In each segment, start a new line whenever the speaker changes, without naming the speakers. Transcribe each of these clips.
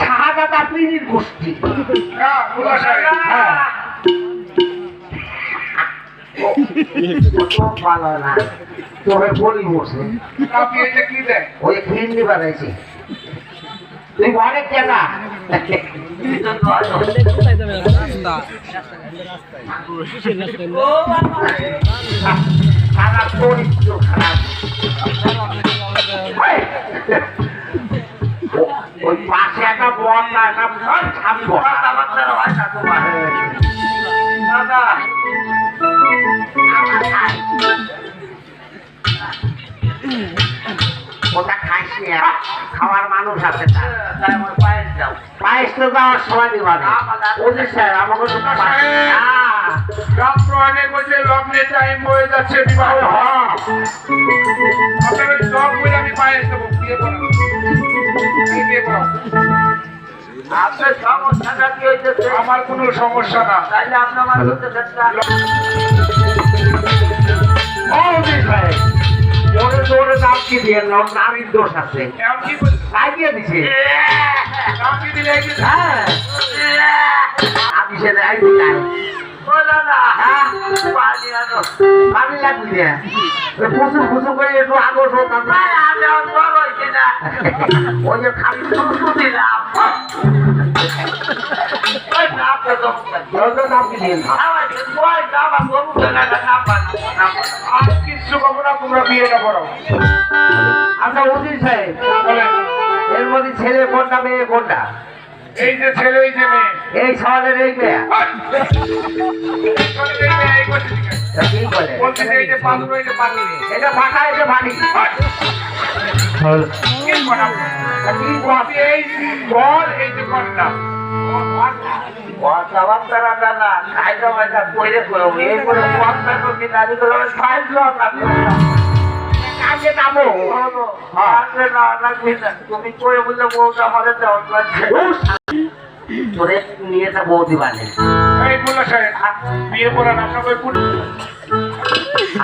শাহাদাত আফরিদির গোষ্ঠী। ভালো না ওই ফিরনি বানাইছি তুই অনেক জায়গা খারাপ খারাপ ওই, পাশে একটা বন্যা একটা ছাবি বন্যা দাদা। ওটা নি আর। খাওয়ার মানুষ আছে তার। পায়েস তো যাওয়ার সময় দিবা না। ওদের স্যার আমাকে তো পায়েস- হ্যাঁ।
ডক্টর অনেক বলছে লগ্নে টাইম হয়ে যাচ্ছে বিবাহ।
হ্যাঁ।
আপনার ওই লগ বলে আমি পায়ে দেবো। বিয়ে করা আমি? আমার কোনো সমস্যা না
তাইলে আপনার ওরে ওরে নাম কি দিয়ে না, ওর নামের দোষ আছে। লাগিয়ে দিছে।
নাম কি দিলে
হ্যাঁ। আপনি সে ফুসুর ফুসুর করে একটু আগর হতাম। ওই যে খালি দিলাম। আচ্ছা উদিত সাহেব, এর মধ্যে ছেলে কোনটা, মেয়ে কোনটা
এই যে ছেলে এই যে মেয়ে।
এই সওয়ালের এই মেয়ে কি বলে
বলছে এই যে পাথর, এই যে পাথর।
এটা ফাঁকা এটা
আপনি এই বল, এই যে কন্যা।
না খাইতে মাইটা কইরে করো এই করে কথা তো কি নারী করে খাইছো না কাজে নামো? না লাগবে না তুমি কই বললে বউটা আমাদের দেওয়া লাগছে নিয়ে তা বউ দিবানে
এই মোল্লা সাহেব, বিয়ে করান আপনাকে ওই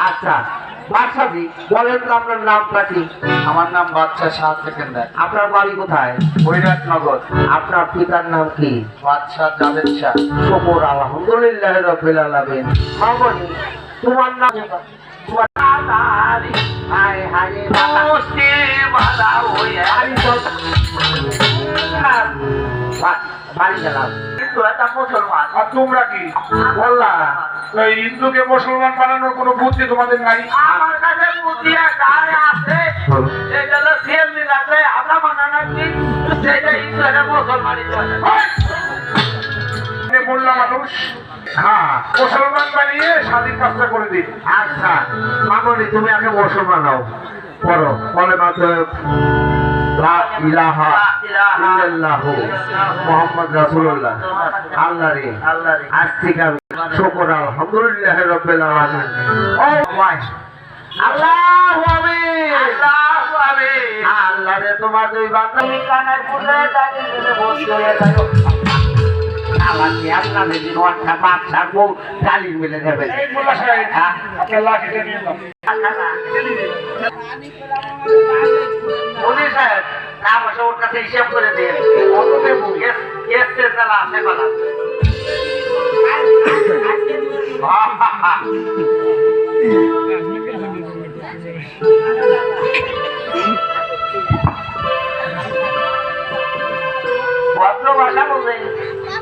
আচ্ছা বাদশাদি বলেন তো আপনার নামটা কি?
আমার নাম বাদশা শাহ সেকেন্দার।
আপনার বাড়ি কোথায়?
বৈরাটনগর
আপনার পিতার নাম কি?
বাদশাহ জাভেদ শাহ।
শুকর আলহামদুলিল্লাহ রবিল আলামিন। মামনি তোমার নাম তোমার
কি
বললা
হিন্দুকে মুসলমান বানানোর কোনো বুদ্ধি তোমাদের নাই
আমার কাছে বুদ্ধি আছে আমরা মানানো কি? সেটা হিন্দু
মোল্লা মানুষ
হ্যাঁ
মুসলমান বানিয়ে স্বাধীন কাজটা করে দিন।
আচ্ছা মামনি তুমি আগে মুসলমান হও। পড়ো বলে মাত্র লা ইলাহা ইল্লাল্লাহু মুহাম্মদ রাসূলুল্লাহ। আল্লাহ রে আজ থেকে আমি শুকর আলহামদুলিল্লাহ ভাই আল্লাহু আল্লাহু তোমার দুই বান্দা কানের পুরে আবার কি আপনাদের দিন একটা বাচ্চা বউ গালি মিলে দেবে
এই মোল্লা সাহেব
হ্যাঁ?
আপনার
না বসে ওর কাছে হিসাব করে দিয়ে আছে ভদ্র ভাষা বলবে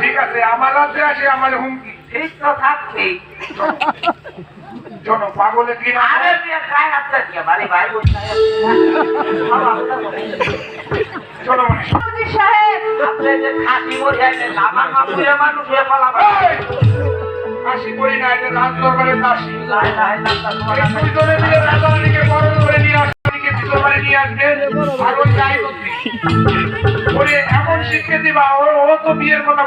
ঠিক আছে আমার রাজ্যে আসে আমার হুমকি।
ঠিক তো আরে গায়ে হাত বাড়ি ভাই বোন
মানে
সাহেব আপনি যে খাসি মরে আইলেন আমার মাপুরে মানুষ হয়ে পালাবে।
কাশি করি না এটা রাজ দরবারের এই দুইজনে মিলে রাজারানীকে বরণ করে নিয়ে ভিতর বাড়ি নিয়ে আসবেন ওই গায়ে ওরে এমন শিক্ষা দিবা ও তো বিয়ের কথা